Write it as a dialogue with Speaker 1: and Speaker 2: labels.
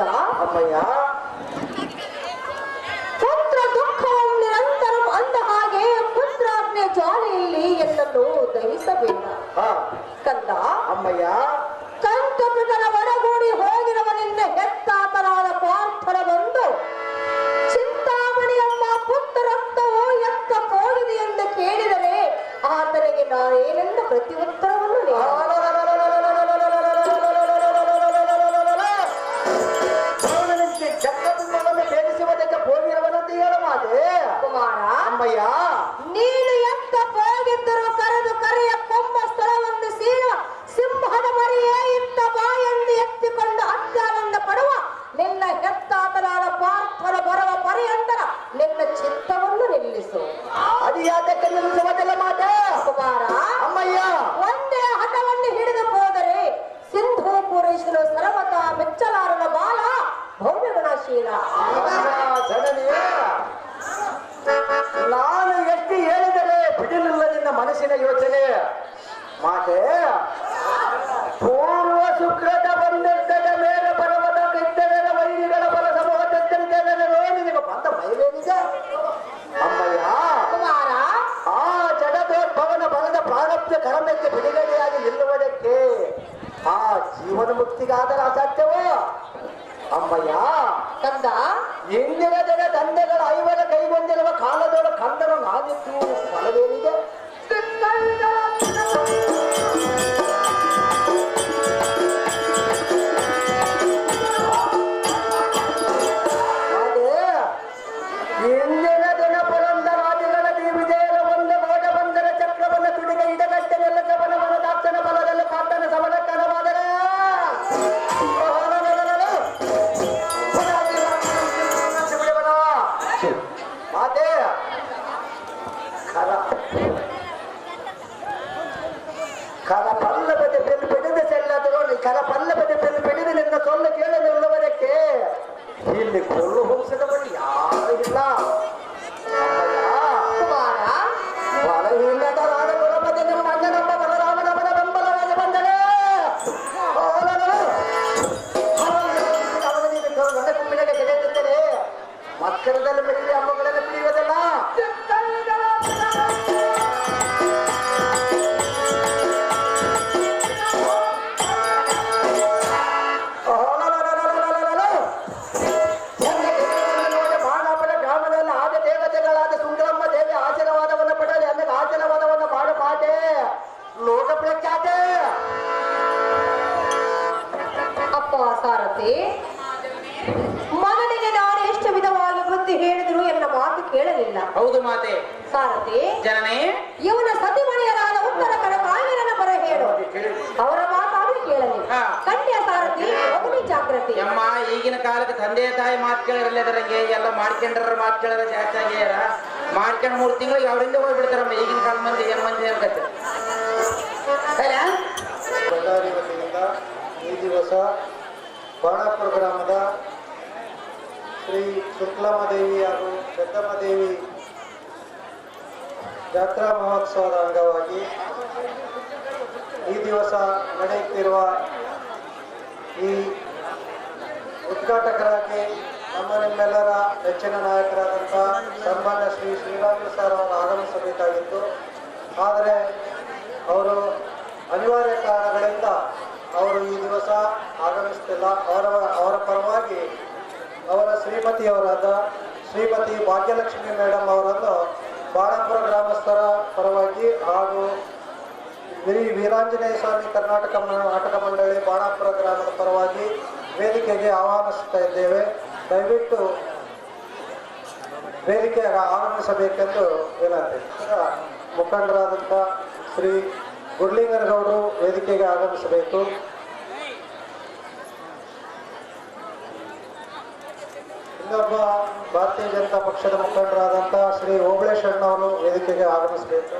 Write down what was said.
Speaker 1: ಕಂದ
Speaker 2: ಅಮ್ಮಯ್ಯ?
Speaker 1: ಪುತ್ರ ದುಃಖವಂ ನಿರಂತರಂ ಅಂದ ಹಾಗೆ ಪುತ್ರಾಜ್ಞೆ ಜಾಲೆಯಲ್ಲಿ ಎಲ್ಲನ್ನು ದಹಿಸಬೇಡ. ಕಂದ?
Speaker 2: ಅಮ್ಮಯ್ಯ?
Speaker 1: ಕಂಠಪಿತನ ನಿನ್ನ ಚಿತ್ತವನ್ನು ನಿಲ್ಲಿಸು.
Speaker 2: ಅದು ಯಾತಕ್ಕೆ ನಿಲ್ಲಿಸುವುದಿಲ್ಲ ಮಾತೆ?
Speaker 1: ಕುಮಾರ
Speaker 2: ಅಮ್ಮಯ್ಯ.
Speaker 1: ಒಂದೇ ಹಠವನ್ನು ಹಿಡಿದು ಹೋದರೆ ಸಿಂಧು ಪುರುಷನು ಸರ್ವತ ಮೆಚ್ಚಲಾರನ ಬಾಲ
Speaker 2: ಭೌಮ್ಯಗುಣಶೀಲ ನಾನು ಎಷ್ಟು ಹೇಳಿದರೆ ಬಿಡಲಿಲ್ಲ ನಿನ್ನ ಮನಸ್ಸಿನ ಯೋಚನೆ. ಮಾತೆ ಜೀವನ ಮುಕ್ತಿಗಾದರೆ ಅಸಾಧ್ಯವೋ ಅಮ್ಮಯ್ಯ
Speaker 1: ಕಂದ?
Speaker 2: ಇಂದಿನ ದಿನ ಕರ ಪಲ್ಲವದ ಬೆನ್ನು ಬಿಡದ ಸೆಲ್ಲಾದರೂ ಕರ ಪಲ್ಲವದ ಬೆನ್ನು ಬಿಡಿದು ನಿನ್ನ ಸೊಲ್ಲ ಕೇಳಲಿಲ್ಲವದಕ್ಕೆ ಇಲ್ಲಿ ಕೊಲ್ಲು ಹೊಂಸದವರು ಯಾರು ಇಲ್ಲ
Speaker 1: ಸಾರಥಿ ಮಗನಿಗೆ ನಾನು ಎಷ್ಟು ವಿಧವಾಗಿ ಬುದ್ಧಿ ಹೇಳಿದ್ರು ಎನ್ನ ಮಾತು ಕೇಳಲಿಲ್ಲ.
Speaker 3: ಹೌದು ಮಾತೆ.
Speaker 1: ಸಾರಥಿ
Speaker 3: ಜನನೇ.
Speaker 1: ಇವನ ಸತಿಮಣಿಯರಾದ ಉತ್ತರ ಕರ ಕಾವೇರನ ಬರ ಹೇಳು. ಅವರ ಮಾತಾದ್ರೂ. ಕಂಡ್ಯ ಸಾರಥಿ ಹೋಗಲಿ ಜಾಗೃತಿ
Speaker 3: ಅಮ್ಮ ಈಗಿನ ಕಾಲಕ್ಕೆ ತಂದೆ ತಾಯಿ ಮಾತು ಕೇಳಿರಲ್ಲದರಂಗೆ ಎಲ್ಲ ಮಾಡ್ಕೊಂಡ್ರ ಮಾತು ಕೇಳಿದ್ರೆ ಜಾಸ್ತಿ ಆಗ್ಯಾರ ಮಾಡ್ಕೊಂಡ್ ಮೂರ್ ತಿಂಗಳಿಗೆ ಅವರಿಂದ ಹೋಗ್ಬಿಡ್ತಾರಮ್ಮ ಈಗಿನ ಕಾಲ ಮಂದಿ ಏನ್ ಮಂದಿ ಅನ್ಕತ್ತೆ
Speaker 4: ಬಳ್ಳಾರಿ ವತಿಯಿಂದ ಈ ದಿವಸ ಬಾಣಾಪುರ ಗ್ರಾಮದ ಶ್ರೀ ಶುಕ್ಲಮ್ಮದೇವಿ ಹಾಗೂ ಪೆದ್ದಮ್ಮದೇವಿ ಜಾತ್ರಾ ಮಹೋತ್ಸವದ ಅಂಗವಾಗಿ ಈ ದಿವಸ ನಡೆಯುತ್ತಿರುವ ಈ ಉದ್ಘಾಟಕರಾಗಿ ನಮ್ಮ ನಿಮ್ಮೆಲ್ಲರ ನೆಚ್ಚಿನ ನಾಯಕರಾದಂಥ ಸನ್ಮಾನ್ಯ ಶ್ರೀ ಶ್ರೀರಾಮುಲು ಸರ್ ಅವರು ಆಗಮಿಸಬೇಕಾಗಿತ್ತು ಆದರೆ ಅವರು ಅನಿವಾರ್ಯ ಕಾರಣಗಳಿಂದ ಅವರು ಈ ದಿವಸ ಆಗಮಿಸ್ತಿಲ್ಲ ಅವರ ಅವರ ಪರವಾಗಿ ಅವರ ಶ್ರೀಮತಿಯವರಾದ ಶ್ರೀಮತಿ ಭಾಗ್ಯಲಕ್ಷ್ಮಿ ಮೇಡಮ್ ಅವರನ್ನು ಬಾಣಾಪುರ ಗ್ರಾಮಸ್ಥರ ಪರವಾಗಿ ಹಾಗೂ ಶ್ರೀ ವೀರಾಂಜನೇಯ ಸ್ವಾಮಿ ಕರ್ನಾಟಕ ನಾಟಕ ಮಂಡಳಿ ಬಾಣಾಪುರ ಗ್ರಾಮದ ಪರವಾಗಿ ವೇದಿಕೆಗೆ ಆಹ್ವಾನಿಸ್ತಾ ಇದ್ದೇವೆ. ದಯವಿಟ್ಟು ವೇದಿಕೆಗೆ ಆಗಮಿಸಬೇಕೆಂದು ವಿನಂತಿ. ಮುಖಂಡರಾದಂಥ ಶ್ರೀ ಗುರ್ಲಿಂಗನಗೌಡರು ವೇದಿಕೆಗೆ ಆಗಮಿಸಬೇಕು. ಇನ್ನೊಬ್ಬ ಭಾರತೀಯ ಜನತಾ ಪಕ್ಷದ ಮುಖಂಡರಾದಂತಹ ಶ್ರೀ ಓಬಳೇಶ್ ಅಣ್ಣವರು ವೇದಿಕೆಗೆ ಆಗಮಿಸಬೇಕು.